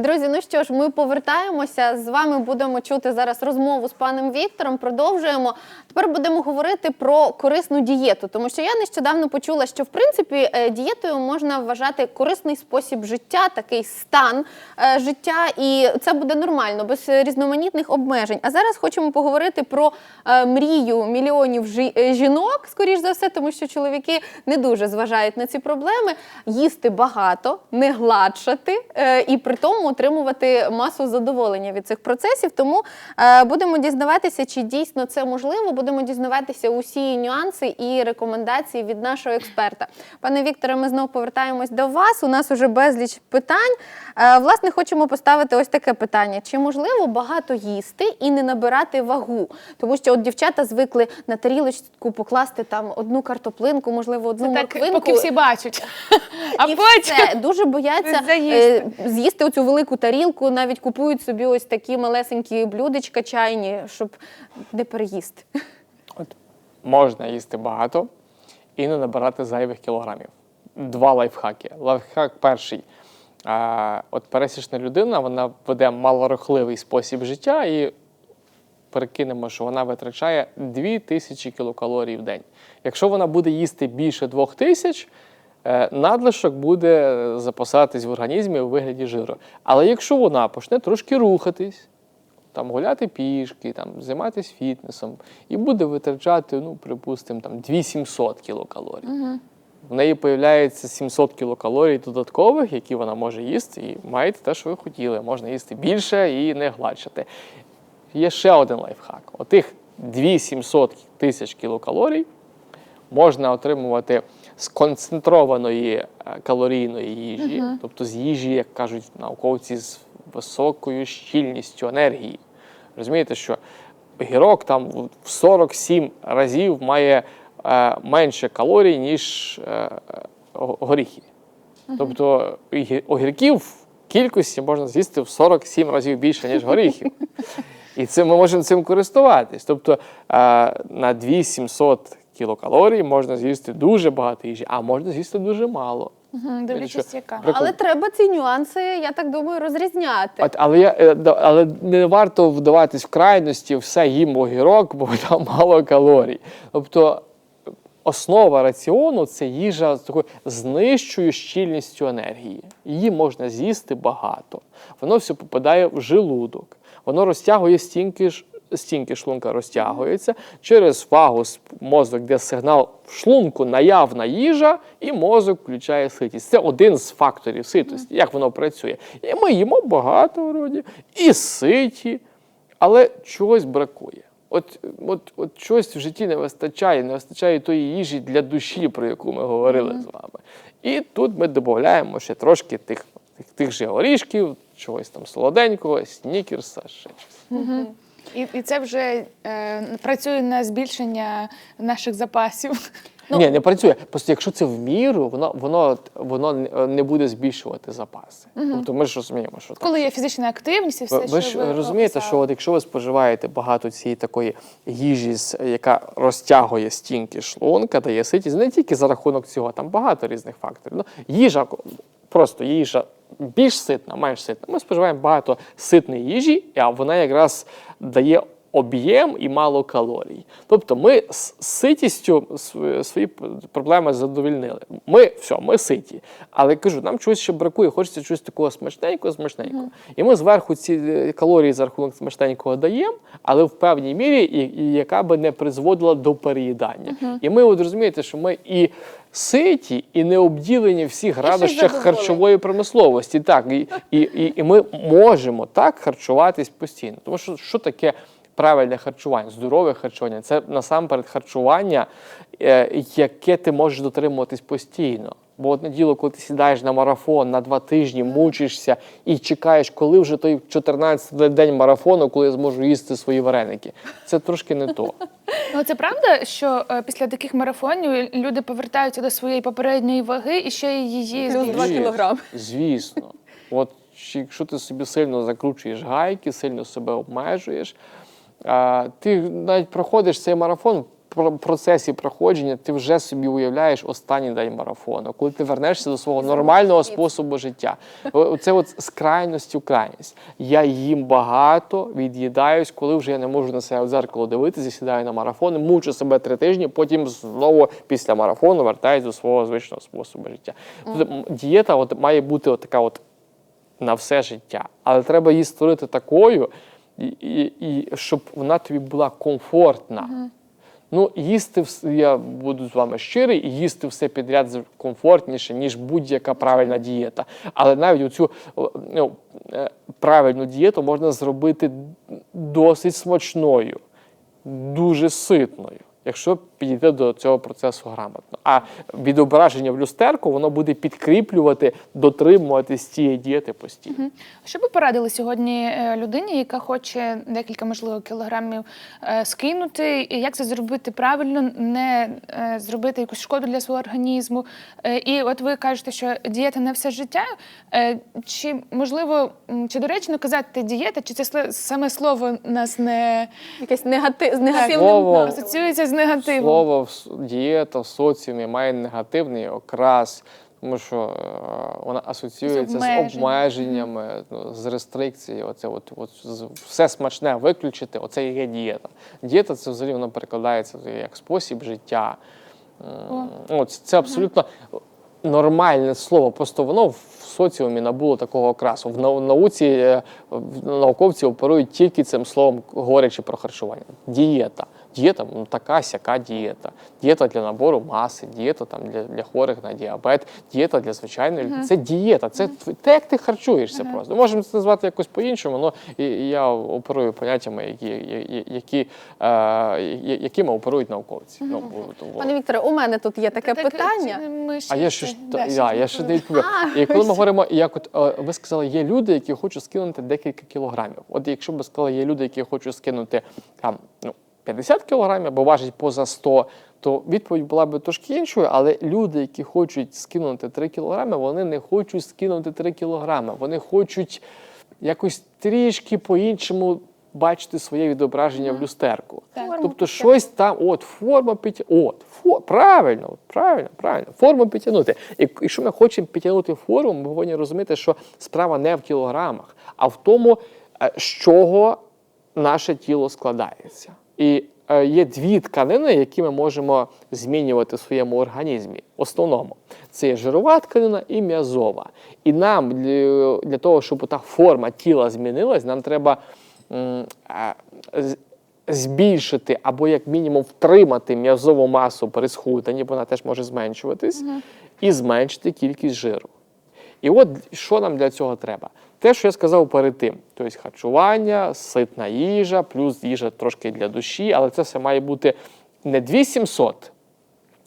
Друзі, ну що ж, ми повертаємося. З вами будемо чути зараз розмову з паном Віктором. Продовжуємо. Тепер будемо говорити про корисну дієту, тому що я нещодавно почула, що в принципі е, дієтою можна вважати корисний спосіб життя, такий стан е, життя, і це буде нормально, без різноманітних обмежень. А зараз хочемо поговорити про е, мрію мільйонів жінок, скоріш за все, тому що чоловіки не дуже зважають на ці проблеми. Їсти багато, не гладшати і при тому отримувати масу задоволення від цих процесів. Тому е, будемо дізнаватися, чи дійсно це можливо. Будемо дізнаватися усі нюанси і рекомендації від нашого експерта. Пане Вікторе, ми знову повертаємось до вас. У нас уже безліч питань. Е, Власне, хочемо поставити ось таке питання: чи можливо багато їсти і не набирати вагу? Тому що от дівчата звикли на тарілочку покласти там одну картоплинку, можливо, одну Так, морквинку. поки всі бачать. А і потім все. дуже бояться е, з'їсти оцю велику тарілку, навіть купують собі ось такі малесенькі блюдечка чайні, щоб не переїсти. От можна їсти багато і не набирати зайвих кілограмів. Два лайфхаки. Лайфхак перший. От пересічна людина вона веде малорухливий спосіб життя і перекинемо, що вона витрачає 2000 кілокалорій в день. Якщо вона буде їсти більше 2000, е, надлишок буде запасатись в організмі у вигляді жиру. Але якщо вона почне трошки рухатись, там гуляти пішки, там займатися фітнесом і буде витрачати, ну, припустимо, там 2700 кілокалорій. В неї появляється 700 кілокалорій додаткових, які вона може їсти, і маєте те, що ви хотіли. Можна їсти більше і не гладшати. Є ще один лайфхак. Отих 2700 тисяч кілокалорій можна отримувати з концентрованої е, калорійної їжі, тобто з їжі, як кажуть науковці, з високою щільністю енергії. Розумієте, що огірок там в 47 разів має е, менше калорій, ніж е, го- горіхи. Тобто огірків в кількості можна з'їсти в 47 разів більше, ніж горіхів. І це ми можемо цим користуватись. Тобто е, на 2700 кілокалорій можна з'їсти дуже багато їжі, а можна з'їсти дуже мало. Мгм, дивлячись, яка. Прикол. Але треба ці нюанси, я так думаю, розрізняти. От, але, я, е, але не варто вдаватись в крайності, все їм огірок, бо там мало калорій. Тобто основа раціону це їжа з такою знищою щільністю енергії. Її можна з'їсти багато. Воно все попадає в желудок, воно розтягує стінки. ж- Стінки шлунка розтягуються через фагус мозок, де сигнал в шлунку наявна їжа, і мозок включає ситість. Це один з факторів ситості, як воно працює. І ми їмо багато вроді, і ситі, але чогось бракує. От, от, от чогось в житті не вистачає, не вистачає тої їжі для душі, про яку ми говорили з вами. І тут ми додаємо ще трошки тих, тих, тих же горішків, чогось там солоденького, снікерса, ще щось. І, і це вже е, працює на збільшення наших запасів. Ну, Ні, не працює. Просто якщо це в міру, воно, воно, воно не буде збільшувати запаси. Тобто ми ж розуміємо, що так. Коли є фізична активність і все, Ви, ви ж ви розумієте, описали. що от якщо ви споживаєте багато цієї такої їжі, яка розтягує стінки шлунка, дає ситість, не тільки за рахунок цього, там багато різних факторів. Ну, їжа, просто їжа більш ситна, менш ситна. Ми споживаємо багато ситної їжі, а вона якраз дає об'єм і мало калорій. Тобто ми з ситістю свої проблеми задовільнили. Ми все, ми ситі. Але кажу, нам чогось ще бракує, хочеться чогось такого смачненького, смачненького. І ми зверху ці е, калорії за рахунок смачненького даємо, але в певній мірі, і, і яка би не призводила до переїдання. І ми от розумієте, що ми і ситі, і не обділені всіх радощах харчової промисловості. Так, і, і, і, і ми можемо так харчуватись постійно. Тому що що таке правильне харчування, здорове харчування? Це насамперед харчування, е, яке ти можеш дотримуватись постійно. Бо одне діло, коли ти сідаєш на марафон на два тижні, мучишся і чекаєш, коли вже той 14-й день марафону, коли я зможу їсти свої вареники. Це трошки не то. Ну це правда, що е, після таких марафонів люди повертаються до своєї попередньої ваги і ще її Плюс збільшують? два кілограми. Звісно. От якщо ти собі сильно закручуєш гайки, сильно себе обмежуєш, ти навіть проходиш цей марафон, про- процесі проходження ти вже собі уявляєш останній день марафону, коли ти вернешся до свого нормального способу життя. Це от з крайності в крайність. Я їм багато, від'їдаюсь, коли вже я не можу на себе в дзеркало дивитися, сідаю на марафон, мучу себе три тижні, потім знову після марафону вертаюсь до свого звичного способу життя. Тобто дієта от, має бути от така от на все життя. Але треба її створити такою, і, і, і щоб вона тобі була комфортна. Ну, їсти все, я буду з вами щирий, їсти все підряд комфортніше, ніж будь-яка правильна дієта. Але навіть цю ну, е, правильну дієту можна зробити досить смачною, дуже ситною, якщо підійти до цього процесу грамотно. А відображення в люстерку воно буде підкріплювати, дотримуватись цієї дієти постійно. Що би порадили сьогодні е, людині, яка хоче декілька можливо кілограмів е, скинути? І Як це зробити правильно, не е, зробити якусь шкоду для свого організму? І от ви кажете, що дієта не все життя. Чи можливо, чи доречно казати дієта, чи це саме слово нас не Якесь негатив, з негативним Слово- асоціюється з негативом? Слово дієта в соціумі має негативний окрас, тому що е, вона асоціюється з обмеженнями. обмеженнями, ну, з рестрикцією. Оце от, от все смачне виключити. Оце і є дієта. Дієта це взагалі воно перекладається як спосіб життя. Це, це абсолютно нормальне слово, просто воно в соціумі набуло такого окрасу. В науці е, науковці оперують тільки цим словом, говорячи про харчування. Дієта. Дієта ну, така сяка дієта. Дієта для набору маси, дієта там для, для хворих на діабет, дієта для звичайної людини. Це дієта, це тв- те, як ти харчуєшся просто. Можемо це назвати якось по-іншому, але я оперую поняттями, які, які, які, е, якими оперують науковці. Ну, от, от. Пане Вікторе, у мене тут є таке Так, питання. Ми ще А я ще ж да, та- ще я, не я ще не відповів. І коли ми говоримо, як от е, ви сказали, є люди, які хочуть скинути декілька кілограмів. От якщо б ви сказали, є люди, які хочуть скинути там ну 50 кілограмів або важать поза 100, то відповідь була б трошки іншою. Але люди, які хочуть скинути 3 кілограми, вони не хочуть скинути 3 кілограми. Вони хочуть якось трішки по-іншому бачити своє відображення в люстерку. Так. Тобто щось там, от форма підтя... от, фо... правильно, правильно, правильно, форму підтягнути. І якщо ми хочемо підтягнути форму, ми повинні розуміти, що справа не в кілограмах, а в тому, е, з чого наше тіло складається. І е, є дві тканини, які ми можемо змінювати в своєму організмі. Основному це є жирова тканина і м'язова. І нам для, того, щоб та форма тіла змінилась, нам треба збільшити або як мінімум втримати м'язову масу при схудненні, бо вона теж може зменшуватись, і зменшити кількість жиру. І от що нам для цього треба? Те, що я сказав перед тим, тобто харчування, ситна їжа, плюс їжа трошки для душі, але це все має бути не 2700,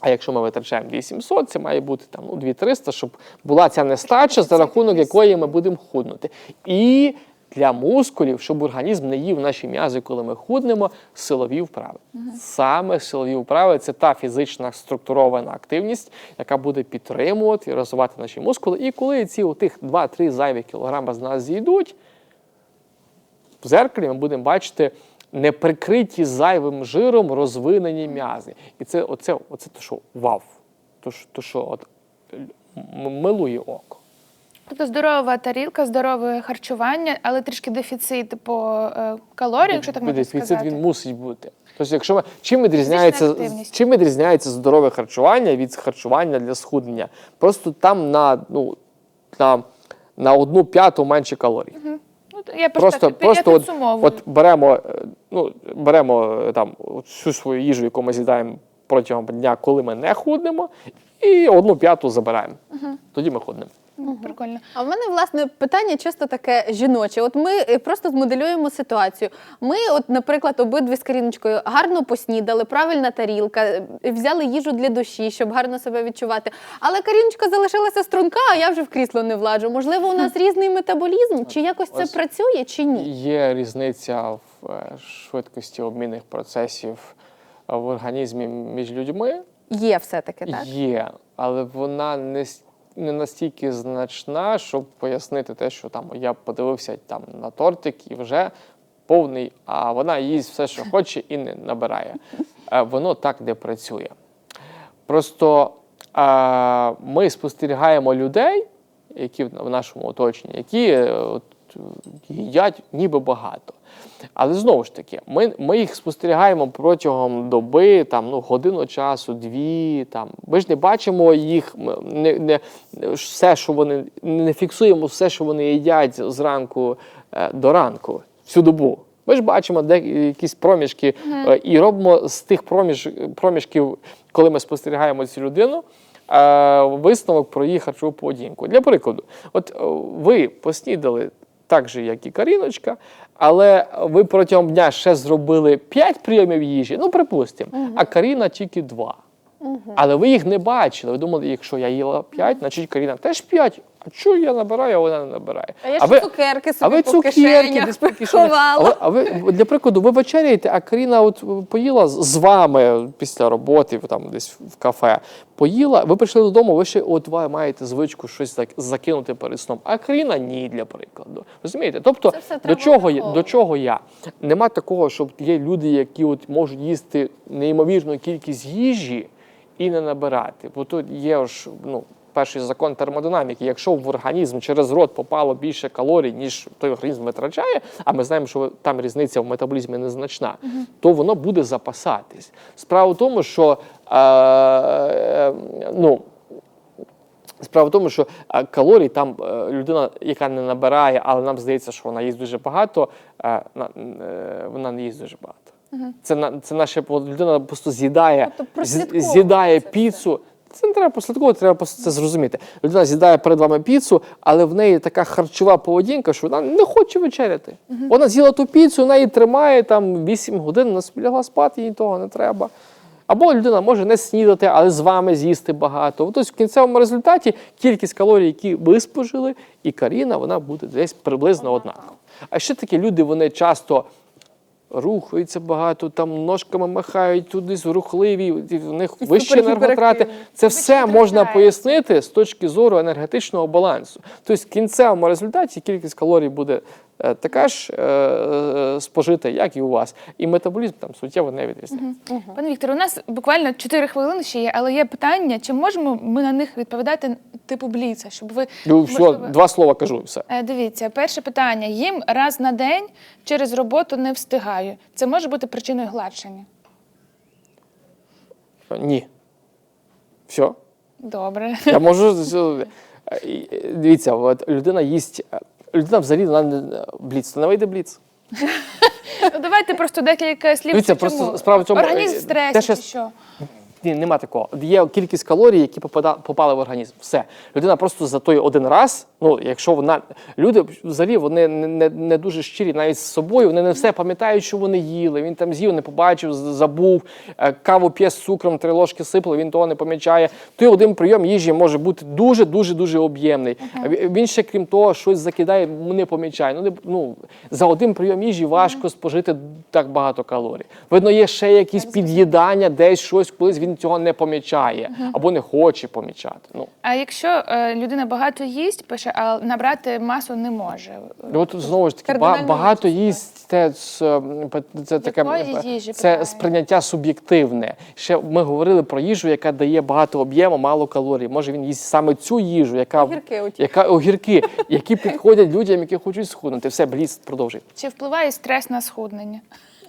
а якщо ми витрачаємо 2700, це має бути там ну, 2300, щоб була ця нестача, за рахунок якої ми будемо худнути. І для мускулів, щоб організм не їв наші м'язи, коли ми худнемо, силові вправи. Саме силові вправи це та фізична структурована активність, яка буде підтримувати і розвивати наші мускули. І коли ці отих 2-3 зайві кілограма з нас зійдуть, в зеркалі ми будемо бачити неприкриті зайвим жиром розвинені м'язи. І це оце, оце то, що вау. То, то, що от, милує око. Тобто здорова тарілка, здорове харчування, але трішки дефіцит по е, калоріям, якщо так можна Дефіцит сказати. він мусить бути. Тобто, якщо ми чим відрізняється активність. чим відрізняється здорове харчування від харчування для схуднення? Просто там на ну на, на одну п'яту менше калорій. Ну, я Просто, так, просто я от, от беремо, е, ну, беремо е, там всю свою їжу, яку ми з'їдаємо протягом дня, коли ми не худнемо, і одну п'яту забираємо. Тоді ми худнемо. Мгм, Прикольно. А в мене власне питання чисто таке жіноче. От ми е, просто змоделюємо ситуацію. Ми, от, наприклад, обидві з Каріночкою гарно поснідали, правильна тарілка, е, взяли їжу для душі, щоб гарно себе відчувати. Але Каріночка залишилася струнка, а я вже в крісло не владжу. Можливо, у нас різний метаболізм? Чи якось це Ось. працює, чи ні? Є різниця в е, швидкості обмінних процесів в організмі між людьми. Є все-таки, так? Є, але вона не, не настільки значна, щоб пояснити те, що там я подивився там на тортик і вже повний, а вона їсть все, що хоче, і не набирає. е, воно так не працює. Просто е, ми спостерігаємо людей, які в нашому оточенні, які е, їдять ніби багато. Але знову ж таки, ми, ми їх спостерігаємо протягом доби, там, ну, годину часу, дві. Там. Ми ж не бачимо їх, не, не, все, що вони, не фіксуємо все, що вони їдять зранку е, до ранку, всю добу. Ми ж бачимо де якісь проміжки е, і робимо з тих проміж, проміжків, коли ми спостерігаємо цю людину, е, висновок про її харчову поведінку. Для прикладу, от ви поснідали так же, як і Каріночка, але ви протягом дня ще зробили 5 прийомів їжі, ну припустимо, а Каріна тільки 2. Але ви їх не бачили. Ви думали, якщо я їла 5, значить Каріна теж 5. А чого я набираю, а вона не набирає? А я а ж ви, цукерки а собі ви по цукерки кишенях десь по кишенях. ховала. А ви, а ви для прикладу, ви вечеряєте, а Каріна от поїла з вами після роботи, там десь в кафе. Поїла, ви прийшли додому, ви ще от ви маєте звичку щось зак- закинути перед сном. А Каріна ні, для прикладу. Розумієте? Тобто, до чого, я- до чого я? Нема такого, щоб є люди, які от можуть їсти неймовірну кількість їжі і не набирати. Бо тут є ж ну, перший закон термодинаміки. Якщо в організм через рот попало більше калорій, ніж той організм витрачає, а ми знаємо, що там різниця в метаболізмі незначна, то воно буде запасатись. Справа в тому, що е, е, ну, Справа в тому, що е, калорій там е, людина, яка не набирає, але нам здається, що вона їсть дуже багато, е, на- вона не їсть дуже багато. Це, на- це наша людина просто з'їдає, Тобто з'їдає піцу. Це не треба прослідковувати, треба просто це зрозуміти. Людина з'їдає перед вами піцу, але в неї така харчова поведінка, що вона не хоче вечеряти. Вона з'їла ту піцу, вона її тримає там 8 годин, вона лягла спати, їй того не треба. Або людина може не снідати, але з вами з'їсти багато. Тобто в кінцевому результаті кількість калорій, які ви спожили, і Каріна, вона буде десь приблизно однакова. А ще такі люди, вони часто рухаються багато, там ножками махають туди, рухливі, і в них І вищі енерготрати. Це все можна пояснити з точки зору енергетичного балансу. Тобто в кінцевому результаті кількість калорій буде така ж е, е, спожита, як і у вас. І метаболізм там суттєво не відрізняється. Пане Віктор, у нас буквально 4 хвилини ще є, але є питання, чи можемо ми на них відповідати типу бліца, щоб ви Ну, все, можливо- два слова кажу, все. Е, Дивіться, перше питання: їм раз на день через роботу не встигаю. Це може бути причиною гладшення. Ні. Все. Добре. Я можу. е, е, Дивіться, от людина їсть. Е, Людина взагалі вона не бліц, то не вийде бліц. Ну, давайте просто декілька слів. Дивіться, просто справа в цьому, Організм е, в стресі те, що- чи що? Ні, нема такого. Є кількість калорій, які попали в організм. Все. Людина просто за той один раз, ну, якщо вона. Люди взагалі вони не, не, не дуже щирі навіть з собою, вони не все пам'ятають, що вони їли. Він там з'їв, не побачив, забув, е, каву п'є з цукром, три ложки сипли, він того не помічає. Той один прийом їжі може бути дуже, дуже, об'ємний. А Він він ще, крім того, щось закидає, не помічає. Ну, не, ну, за один прийом їжі важко спожити так багато калорій. Видно, є ще якісь під'їдання, десь щось, колись він цього не помічає або не хоче помічати. Ну, А якщо е, людина багато їсть, пише, а набрати масу не може. Ну, от знову ж таки, ба- Кардинально багато їсть це, це, це таке Якої їжі це питає? сприйняття суб'єктивне. Ще ми говорили про їжу, яка дає багато об'єму, мало калорій. Може він їсть саме цю їжу, яка Огірки оті. яка огірки, які підходять людям, які хочуть схуднути. Все, бліц, продовжуй. Чи впливає стрес на схуднення?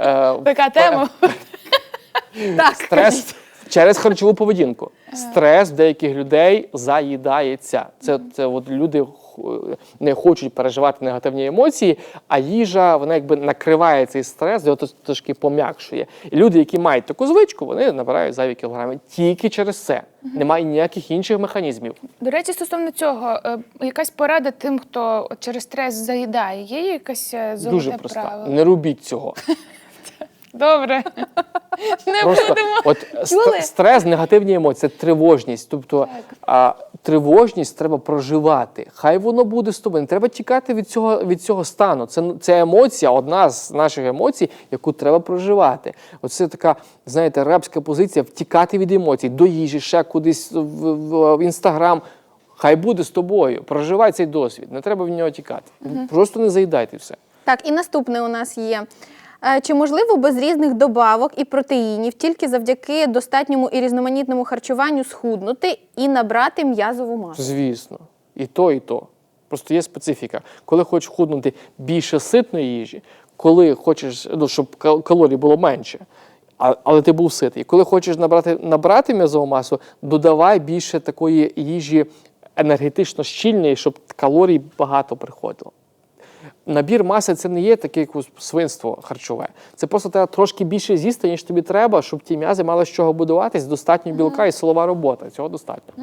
Е, Така тема. Так, Стрес через харчову поведінку. Стрес деяких людей заїдається. Це, це от люди не хочуть переживати негативні емоції, а їжа вона якби накриває цей стрес, його трошки пом'якшує. І люди, які мають таку звичку, вони набирають зайві кілограми тільки через це. Немає ніяких інших механізмів. До речі, стосовно цього, е, якась порада тим, хто через стрес заїдає. Є якась е, золоте Дуже проста. правило? Не робіть цього. Добре. Не Просто будемо. от Чули? стрес, негативні емоції, це тривожність. Тобто а, тривожність треба проживати. Хай воно буде з тобою. Не треба тікати від цього, від цього стану. Це, це емоція, одна з наших емоцій, яку треба проживати. Оце така, знаєте, рабська позиція втікати від емоцій, до їжі, ще кудись в, в, в інстаграм. Хай буде з тобою. Проживай цей досвід. Не треба від нього тікати. Просто не заїдайте все. Так, і наступне у нас є. Е, Чи можливо без різних добавок і протеїнів, тільки завдяки достатньому і різноманітному харчуванню схуднути і набрати м'язову масу? Звісно, і то, і то. Просто є специфіка. Коли хочеш худнути більше ситної їжі, коли хочеш, ну, щоб калорій було менше, але ти був ситий. Коли хочеш набрати, набрати м'язову масу, додавай більше такої їжі енергетично щільної, щоб калорій багато приходило. Набір маси це не є таке якось свинство харчове. Це просто треба трошки більше з'їсти, ніж тобі треба, щоб ті м'язи мали з чого будуватись, достатньо білка і силова робота. Цього достатньо.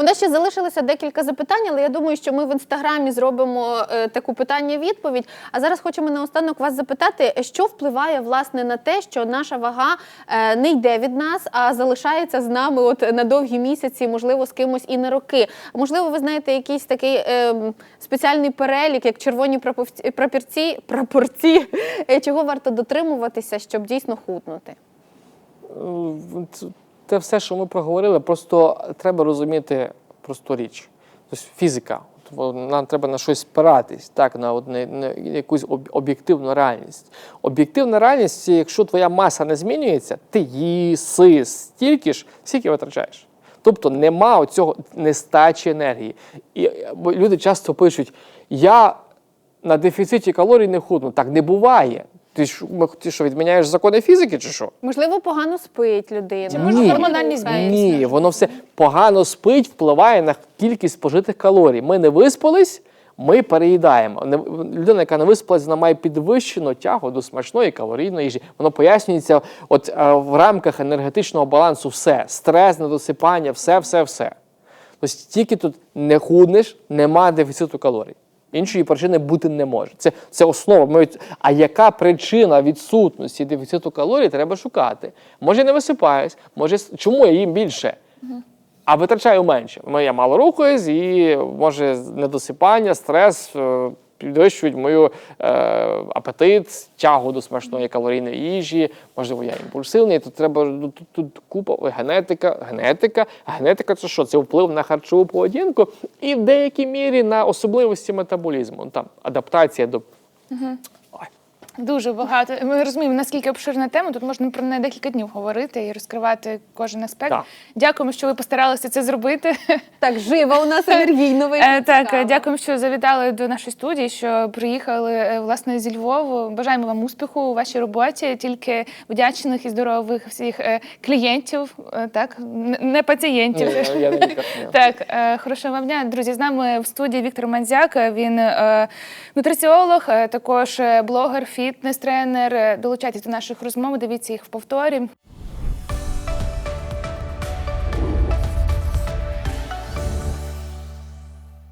У нас ще залишилося декілька запитань, але я думаю, що ми в інстаграмі зробимо е, таку питання-відповідь. А зараз хочемо наостанок вас запитати, що впливає власне на те, що наша вага е, не йде від нас, а залишається з нами от на довгі місяці, можливо, з кимось і на роки. Можливо, ви знаєте якийсь такий е, спеціальний перелік, як червоні прапорці, прапорці, прапорці, е, чого варто дотримуватися, щоб дійсно худнути. Те все, що ми проговорили, просто треба розуміти просту річ. Тобто фізика. Нам треба на щось спиратись, так, на, одне, на якусь об'єктивну реальність. Об'єктивна реальність, якщо твоя маса не змінюється, ти їси стільки ж, скільки витрачаєш. Тобто нема оцього нестачі енергії. І люди часто пишуть: я на дефіциті калорій не худну. Так не буває. Ти що, ти що, відміняєш закони фізики чи що? Можливо, погано спить людина. Чи може Ні. гормональні зміни? Ні, воно все погано спить, впливає на кількість спожитих калорій. Ми не виспались, ми переїдаємо. Не- Людина, яка не виспалась, вона має підвищену тягу до смачної калорійної їжі. Воно пояснюється от, е, в рамках енергетичного балансу все. Стрес, недосипання, все, все, все. Тобто тільки тут не худнеш, нема дефіциту калорій. Іншої причини бути не може. Це, це основа. А яка причина відсутності дефіциту калорій, треба шукати. Може, не висипаюсь, може, чому я їм більше? А витрачаю менше. Ну, Я мало рухаюсь, і може недосипання, стрес е, підвищують мою е, апетит, тягу до смачної калорійної їжі. Можливо, я імпульсивний. Тут треба ну, тут, тут купа генетика, генетика. Генетика це що? Це вплив на харчову поведінку і в деякій мірі на особливості метаболізму. Ну, Там адаптація до Ой. Дуже багато. Ми розуміємо, наскільки обширна тема. Тут можна про неї декілька днів говорити і розкривати кожен аспект. Так. Дякуємо, що ви постаралися це зробити. Так, жива у нас енергійно вийшла. Е, Так, дякуємо, що завітали до нашої студії, що приїхали е, власне зі Львову. Бажаємо вам успіху у вашій роботі, тільки вдячних і здорових всіх е, клієнтів, так не пацієнтів. Ні, я- не. Так, хорошого вам дня. Друзі, з нами в студії Віктор Манзяк. Він нутриціолог, також блогер, фітнес-тренер. Долучайтесь до наших розмов, дивіться їх в повторі.